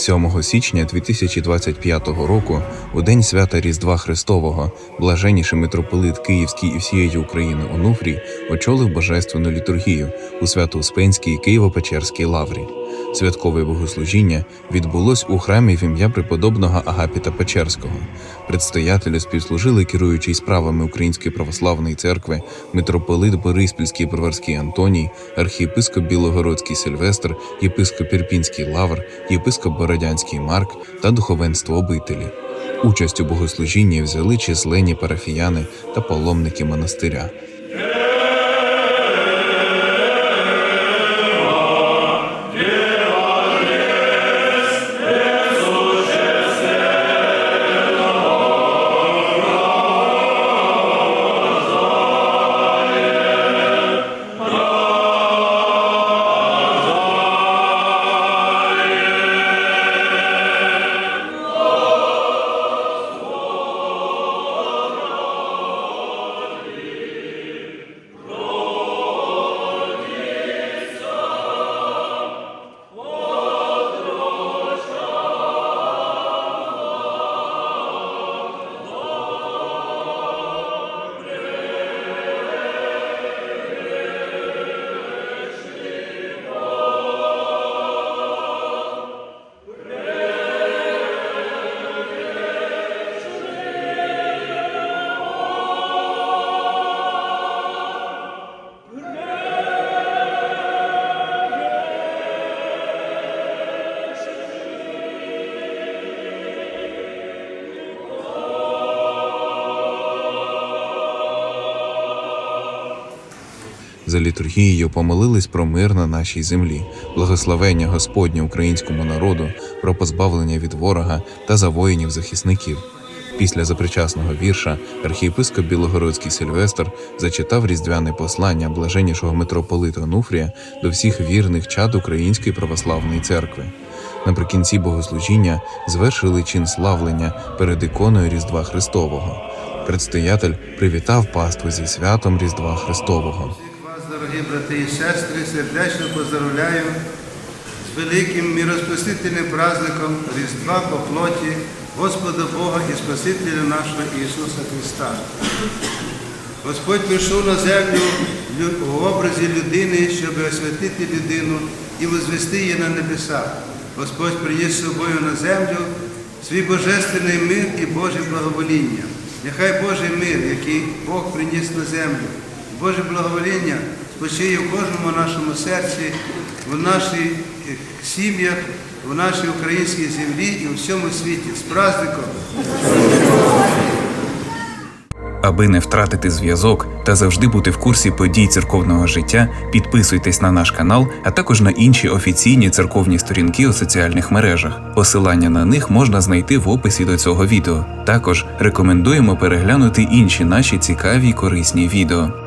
7 січня 2025 року, у день свята Різдва Христового, блаженніший митрополит Київський і всієї України Онуфрій очолив божественну літургію у Свято-Успенській Києво-Печерській лаврі. Святкове богослужіння відбулось у храмі в ім'я преподобного Агапіта Печерського. Предстоятелю співслужили керуючий справами Української православної церкви, митрополит Бориспільський Броварський Антоній, архієпископ Білогородський Сильвестр, єпископ Ірпінський Лавр, єпископ Бородянський Марк та духовенство обителі. Участь у богослужінні взяли численні парафіяни та паломники монастиря. За літургією помолились про мир на нашій землі, благословення Господнє українському народу, про позбавлення від ворога та за воїнів захисників. Після запричасного вірша архієпископ Білогородський Сильвестр зачитав різдвяне послання блаженнішого митрополита Онуфрія до всіх вірних чад Української православної церкви. Наприкінці богослужіння звершили чин славлення перед іконою Різдва Христового. Предстоятель привітав паству зі святом Різдва Христового. Дорогі брати і сестри, сердечно поздравляю з великим міроспасительним праздником Різдва по плоті Господа Бога і Спасителя нашого Ісуса Христа. Господь прийшов на землю в образі людини, щоб освятити людину і возвести її на небеса. Господь приніс з собою на землю свій божественний мир і Боже благовоління. Нехай Божий мир, який Бог приніс на землю, Боже благовоління спочиє в кожному нашому серці, в наших е, сім'ях, в нашій українській землі і у всьому світі. З праздником! Аби не втратити зв'язок та завжди бути в курсі подій церковного життя, підписуйтесь на наш канал, а також на інші офіційні церковні сторінки у соціальних мережах. Посилання на них можна знайти в описі до цього відео. Також рекомендуємо переглянути інші наші цікаві й корисні відео.